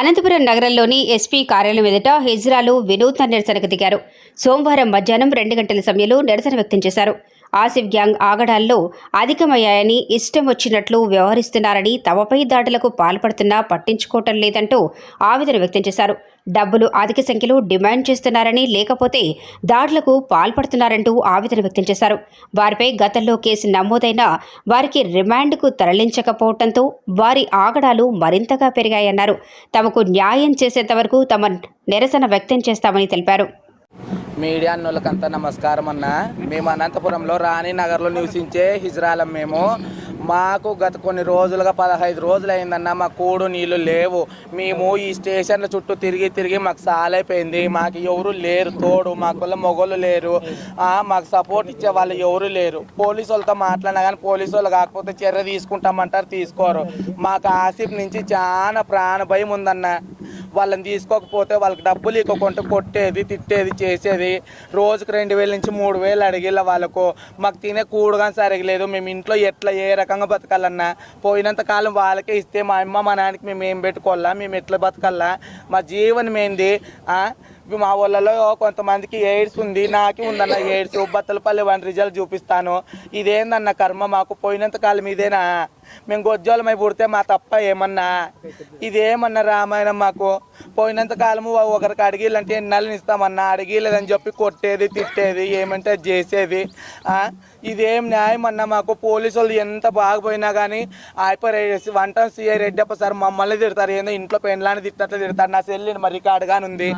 అనంతపురం నగరంలోని ఎస్పీ కార్యాలయం ఎదుట హిజ్రాలు వినూత్న నిరసనకు దిగారు. సోమవారం మధ్యాహ్నం రెండు గంటల సమయంలో నిరసన వ్యక్తం చేశారు. ఆసిఫ్ గ్యాంగ్ ఆగడాల్లో అధికమయ్యాయని ఇష్టం వచ్చినట్లు వ్యవహరిస్తున్నారని తమపై దాడులకు పాల్పడుతున్నా పట్టించుకోవటం లేదంటూ ఆవేదన వ్యక్తం చేశారు. డబ్బులు అధిక సంఖ్యలో డిమాండ్ చేస్తున్నారని లేకపోతే దాడులకు పాల్పడుతున్నారంటూ ఆవేదన వ్యక్తం చేశారు. వారిపై గతంలో కేసు నమోదైనా వారికి రిమాండ్కు తరలించకపోవడంతో వారి ఆగడాలు మరింతగా పెరిగాయన్నారు. తమకు న్యాయం చేసేంతవరకు తమ నిరసన వ్యక్తం చేస్తామని తెలిపారు. మీడియా అన్నోళ్ళకంతా నమస్కారం అన్న మేము అనంతపురంలో రాణి నగర్లో నివసించే హిజ్రాలం మేము. మాకు గత కొన్ని రోజులుగా పదహైదు రోజులు అయిందన్న మా కూడు నీళ్ళు లేవు. మేము ఈ స్టేషన్ల చుట్టూ తిరిగి తిరిగి మాకు సాలైపోయింది. మాకు ఎవరు లేరు తోడు మాకుల్ల మొగలు లేరు. మాకు సపోర్ట్ ఇచ్చే వాళ్ళు ఎవరు లేరు. పోలీసు వాళ్ళతో మాట్లాడినా కానీ పోలీసు వాళ్ళు కాకపోతే చర్య తీసుకుంటామంటారు తీసుకోరు. మాకు ఆసిఫ్ నుంచి చాలా ప్రాణ భయం ఉందన్న. వాళ్ళని తీసుకోకపోతే వాళ్ళకి డబ్బులు ఇవ్వకుండా కొట్టేది తిట్టేది చేసేది. రోజుకు రెండు వేల నుంచి మూడు వేలు అడిగిల్ల వాళ్ళకు. మాకు తినే కూడుగా సరగలేదు సరిగలేదు మేము ఇంట్లో ఎట్లా ఏ రకంగా బతకాలన్నా. పోయినంత కాలం వాళ్ళకే ఇస్తే మా అమ్మ మా నాన్నకి మేము ఏం పెట్టుకోవాలా? మేము ఎట్లా బతకాలా? మా జీవనం ఏంది? మా ఊళ్ళలో కొంతమందికి ఎయిడ్స్ ఉంది. నాకే ఉందన్న ఎయిడ్స్. బత్తలపల్లి వన్ రిజల్ట్ చూపిస్తాను. ఇదేందన్న కర్మ? మాకు పోయినంత కాలం ఇదేనా? మేము గొజ్జోలమై పుడితే మా తప్ప ఏమన్నా? ఇదేమన్నా రామాయణం మాకు? పోయినంత కాలము ఒకరికి అడిగిలంటే ఎన్నాళ్ళని ఇస్తామన్నా? అడిగిలేదని చెప్పి కొట్టేది తిట్టేది ఏమంటే అది చేసేది ఇదేం న్యాయం అన్న మాకు? పోలీసు వాళ్ళు ఎంత బాగపోయినా కానీ అయిపోయి వంట సిఐ రెడ్డప్ప సార్ మమ్మల్ని తిడతారు. ఏందో ఇంట్లో పెండ్లాన్ని తిట్టినట్లు తిడతారు. నా సెల్లిని మరి రికార్డ్ గాని ఉంది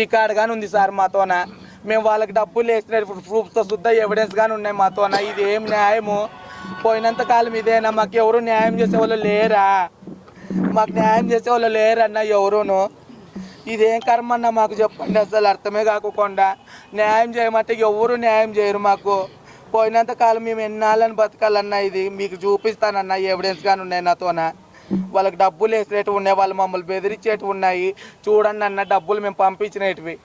రికార్డ్ గాని ఉంది సార్ మాతోన మేము వాళ్ళకి డబ్బులు వేసిన ప్రూఫ్తో శుద్ధ ఎవిడెన్స్ గాని ఉన్నాయి మాతోన ఇది ఏం న్యాయము? పోయినంత కాలం ఇదేనా? మాకు ఎవరు న్యాయం చేసే వాళ్ళు లేరా? మాకు న్యాయం చేసే వాళ్ళు లేరన్న ఎవరును? ఇదేం కర్మ అన్న మాకు చెప్పండి అసలు అర్థమే కాకుండా న్యాయం చేయమంటే ఎవరు న్యాయం చేయరు మాకు. పోయినంత కాలం మేము ఎన్నాళ్ళని బతకాలన్నా ఇది మీకు చూపిస్తానన్న ఎవిడెన్స్ కానీ ఉన్నాయి నాతోన? వాళ్ళకి డబ్బులు వేసేటివి ఉన్నాయి వాళ్ళు మమ్మల్ని బెదిరించేటివి ఉన్నాయి. చూడండి అన్న డబ్బులు మేము పంపించినవి.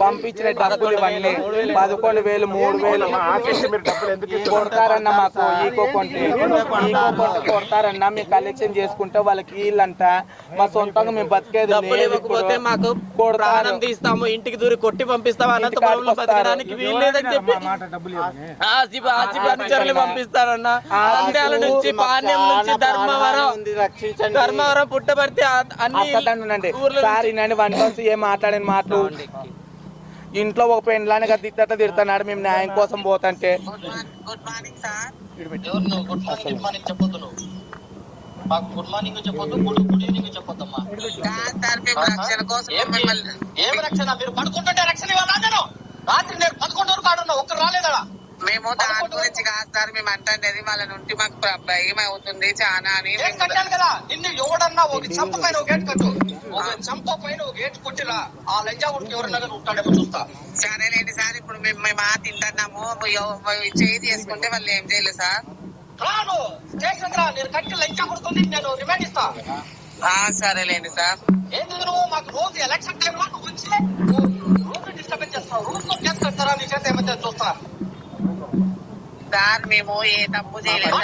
పంపించిన డబ్బులు ఇవన్నీ. పదకొండు వేలు మూడు వేలు. కొడతారన్న మాకు ఈకో కొంటే ఈకో కొంటే కొడతారన్న మేము కలెక్షన్ చేసుకుంటే వాళ్ళకి వీళ్ళంట. మా సొంతంగా మేము బతికేది డబ్బులు. ఇవ్వకపోతే మాకు కొడతారు. ప్రాణం తీస్తాము ఇంటికి దూరి కొట్టి పంపిస్తాము అనంతపురంలో. బతకడానికి వీల్లేదని చెప్పి. ఆసిఫ్ ఆసిఫ్ అనుచరులు పంపిస్తారన్న. అంద్యాల నుంచి పాణ్యం నుంచి ధర్మవరం. ధర్మవరం పుట్టబడితే అన్ని సార్ ఈయన వన్ ఏం మాట్లాడిన మాటలు. ఇంట్లో ఒక పెండ్లాన్ని కదా తిట్టట తిడుతున్నాడు మేము న్యాయం కోసం పోతంటే. గుడ్ మార్నింగ్ సార్ ఎవరు నువ్వు? గుడ్ మార్నింగ్ గుడ్ మార్నింగ్ చెప్పొద్దు నువ్వు. మాకు గుడ్ మార్నింగ్ చెప్పొద్దు గుడ్ గుడ్ ఈవినింగ్ చెప్పొద్దమ్మా. సార్ మేము రక్షణ కోసం ఏం రక్షణ? మీరు పడుకుంటుంటే రక్షణ ఇవ్వాలా నేను రాత్రి నేను పదకొండు వరకు ఆడున్నా ఒక్కరు రాలేదా? మేము దాని గురించి కాదు సార్ మేము అంటేది వాళ్ళ నుండి మాకు భయం అవుతుంది చాలా అని. గేట్ మేము కట్టాను కదా? నిన్ను ఎవడన్నా ఒక చంప పైన ఒక గేట్ కట్టు. ఒక చంప పైన ఒక గేట్ ఆ లంజా ఉడికి ఎవరన్నా కానీ ఉంటాడేమో చూస్తా. సరేలేండి సార్ ఇప్పుడు మేము మేము తింటున్నాము. చేయి చేసుకుంటే వాళ్ళు ఏం చేయలేదు సార్. రాను. స్టేషన్ రా. నేను కట్టి లంచా కొడుతుంది నేను రిమైండ్ ఇస్తా. ఆ, సరేలేండి సార్. నువ్వు? మాకు రోజు ఎలక్షన్ టైం లో నువ్వు వచ్చి రూట్ డిస్టర్బెన్స్ చేస్తావు. లో కేసు నీ చేత ఏమైతే చూస్తా. సార్ మేము ఏ తప్పు చేయలేదు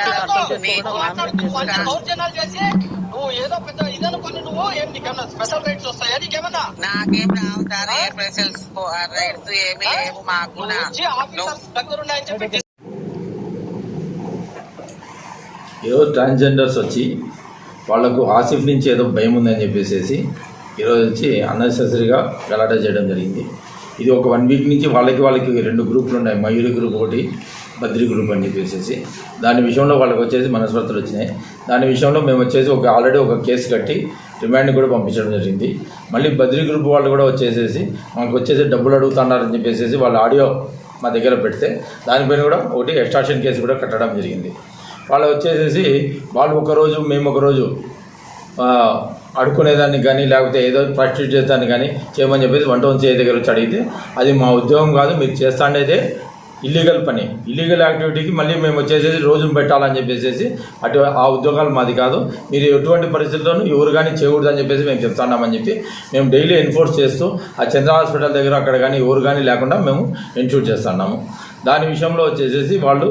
నువ్వు ఏదో పెద్ద ఇదనుకొని నువ్వు ఏం నీకేమన్నా స్పెషల్ రైట్స్ వస్తాయా? నీకేమన్నా? నాకేం రావు సార్ ఏ స్పెషల్స్ రైట్స్ ఏమీ లేవు మాకు నువ్వు నా- వచ్చి ఆఫీసర్స్ దగ్గర ఉన్నాయని చెప్పి ఏదో ట్రాన్స్జెండర్స్ వచ్చి వాళ్ళకు ఆసిఫ్ నుంచి ఏదో భయం ఉందని చెప్పేసి ఈరోజు వచ్చి అన్నెసెసరీగా గలాటా చేయడం జరిగింది. ఇది ఒక వన్ వీక్ నుంచి వాళ్ళకి వాళ్ళకి రెండు గ్రూపులు ఉన్నాయి. మయూరి గ్రూప్ ఒకటి బద్రి గ్రూప్ అని చెప్పేసి దాని విషయంలో వాళ్ళకి వచ్చేసి మనస్పర్ధలు వచ్చినాయి. దాని విషయంలో మేము వచ్చేసి ఒక ఆల్రెడీ ఒక కేసు కట్టి రిమాండ్ కూడా పంపించడం జరిగింది. మళ్ళీ బద్రి గ్రూప్ వాళ్ళు కూడా వచ్చేసేసి మాకు వచ్చేసి డబ్బులు అడుగుతున్నారని చెప్పేసి వాళ్ళ ఆడియో మా దగ్గర పెడితే దానిపైన కూడా ఒకటి ఎక్స్ట్రాక్షన్ కేసు కూడా కట్టడం జరిగింది. వాళ్ళు వచ్చేసేసి వాళ్ళు ఒకరోజు మేము ఒకరోజు ఆ, కానీ లేకపోతే ఏదో ప్రాక్టీస్ చేసేదానికి కానీ చేయమని చెప్పేసి వంట వంశీ దగ్గర వచ్చి అడిగితే అది మా ఉద్యోగం కాదు మీరు చేస్తాండేదే ఇల్లీగల్ పని. ఇల్లీగల్ యాక్టివిటీకి మళ్ళీ మేము వచ్చేసేసి రోజును పెట్టాలని చెప్పేసి అటు ఆ ఉద్యోగాలు మాది కాదు. మీరు ఎటువంటి పరిస్థితుల్లోనూ ఎవరు కానీ చేయకూడదని చెప్పేసి మేము చెప్తున్నామని చెప్పి మేము డైలీ ఎన్ఫోర్స్ చేస్తూ ఆ చంద్ర హాస్పిటల్ దగ్గర అక్కడ కానీ ఎవరు కానీ లేకుండా మేము ఎన్షూర్ చేస్తున్నాము. దాని విషయంలో వచ్చేసేసి వాళ్ళు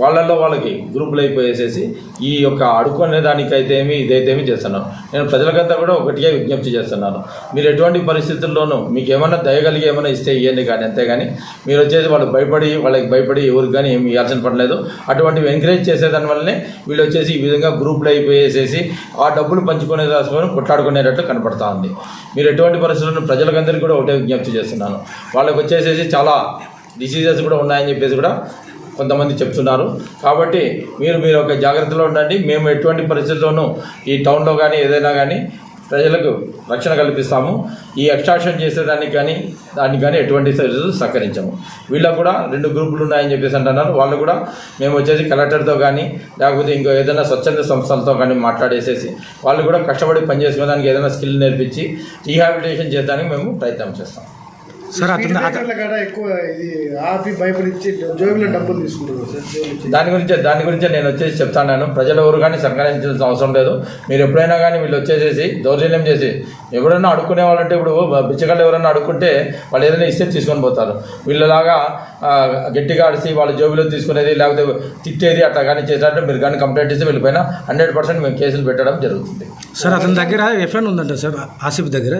వాళ్ళల్లో వాళ్ళకి గ్రూపులు అయిపోయేసేసి ఈ యొక్క అడుక్కునే దానికైతే ఏమి ఇదైతే ఏమి చేస్తున్నాను నేను ప్రజలకంతా కూడా ఒకటిగా విజ్ఞప్తి చేస్తున్నాను. మీరు ఎటువంటి పరిస్థితుల్లోనూ మీకు ఏమైనా దయగలిగి ఏమైనా ఇస్తే ఇవ్వండి కానీ అంతేగాని మీరు వచ్చేసి వాళ్ళు భయపడి వాళ్ళకి భయపడి ఎవరికి కానీ ఏమి ఇవ్వాల్సిన పడలేదు అటువంటివి ఎంకరేజ్ చేసేదాని వల్లనే వీళ్ళు వచ్చేసి ఈ విధంగా గ్రూపులు అయిపోయేసేసి ఆ డబ్బులు పంచుకునే దాచుకొని కొట్లాడుకునేటట్టు కనపడతా ఉంది. మీరు ఎటువంటి పరిస్థితుల్లో ప్రజలకందరికీ కూడా ఒకటే విజ్ఞప్తి చేస్తున్నాను. వాళ్ళకి వచ్చేసేసి చాలా డిసీజెస్ కూడా ఉన్నాయని చెప్పేసి కూడా కొంతమంది చెప్తున్నారు. కాబట్టి మీరు మీరు ఒక జాగ్రత్తలో ఉండండి. మేము ఎటువంటి పరిస్థితుల్లోనూ ఈ టౌన్లో కానీ ఏదైనా కానీ ప్రజలకు రక్షణ కల్పిస్తాము. ఈ ఎక్స్ట్రాక్షన్ చేసేదానికి కానీ దానికి కానీ ఎటువంటి సర్వీసులు సహకరించము. వీళ్ళకు కూడా రెండు గ్రూపులు ఉన్నాయని చెప్పేసి అంటున్నారు. వాళ్ళు కూడా మేము వచ్చేసి కలెక్టర్తో కానీ లేకపోతే ఇంకో ఏదైనా స్వచ్ఛంద సంస్థలతో కానీ మాట్లాడేసేసి వాళ్ళు కూడా కష్టపడి పనిచేసుకునేదానికి ఏదైనా స్కిల్ నేర్పించి రీహాబిలిటేషన్ చేయడానికి మేము ప్రయత్నం చేస్తాం. సార్ అతను ఎక్కువ ఇది ఆపి భయపడిచ్చి జోబులో డబ్బులు తీసుకుంటున్నారు సార్. దాని గురించే దాని గురించే నేను వచ్చేసి చెప్తాను ప్రజలు ఎవరు కానీ సంకరించాల్సిన అవసరం లేదు. మీరు ఎప్పుడైనా కానీ వీళ్ళు వచ్చేసేసి దౌర్జన్యం చేసి ఎవరైనా అడుక్కునే వాళ్ళంటే ఇప్పుడు బిచ్చగాళ్ళు ఎవరైనా అడుక్కుంటే వాళ్ళు ఏదైనా ఇస్తే తీసుకొని పోతారు. వీళ్ళలాగా గట్టిగా అడిసి వాళ్ళ జోబులో తీసుకునేది లేకపోతే తిట్టేది అట్లా కానీ చేసినట్టు మీరు కానీ కంప్లైంట్ ఇస్తే వీళ్ళపైన హండ్రెడ్ పర్సెంట్ మేము కేసులు పెట్టడం జరుగుతుంది. సార్ అతని దగ్గర ఎఫ్ఐఆర్ ఉందంట సార్ ఆసిఫ్ దగ్గర?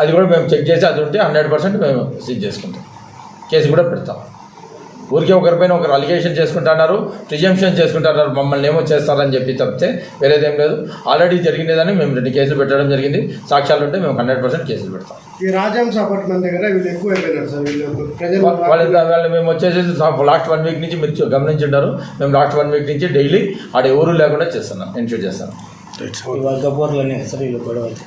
అది కూడా మేము చెక్ చేసి అది ఉంటే హండ్రెడ్ పర్సెంట్ మేము సీజ్ చేసుకుంటాం. కేసు కూడా పెడతాం. ఊరికే ఒకరిపైన ఒకరు అలిగేషన్ చేసుకుంటున్నారు ప్రిజంప్షన్ చేసుకుంటున్నారు మమ్మల్ని ఏమో చేస్తారని చెప్పి చెప్తే వేరేదేం లేదు. ఆల్రెడీ జరిగినదని మేము రెండు కేసులు పెట్టడం జరిగింది. సాక్ష్యాలు ఉంటే మేము హండ్రెడ్ పర్సెంట్ కేసులు పెడతాం. ఈ రాజహంస అపార్ట్మెంట్ దగ్గర వీళ్ళు ఎక్కువ అయిపోయినారు సార్ వీళ్ళు వాళ్ళ మేము వచ్చేసి లాస్ట్ వన్ వీక్ నుంచి మీరు చూ- గమనించుంటారు మేము లాస్ట్ వన్ వీక్ నుంచి డైలీ ఆడ ఎవరు లేకుండా చేస్తున్నాం ఎన్షూర్ చేస్తున్నాం. వర్గపోర్లని వీళ్ళు గొడవ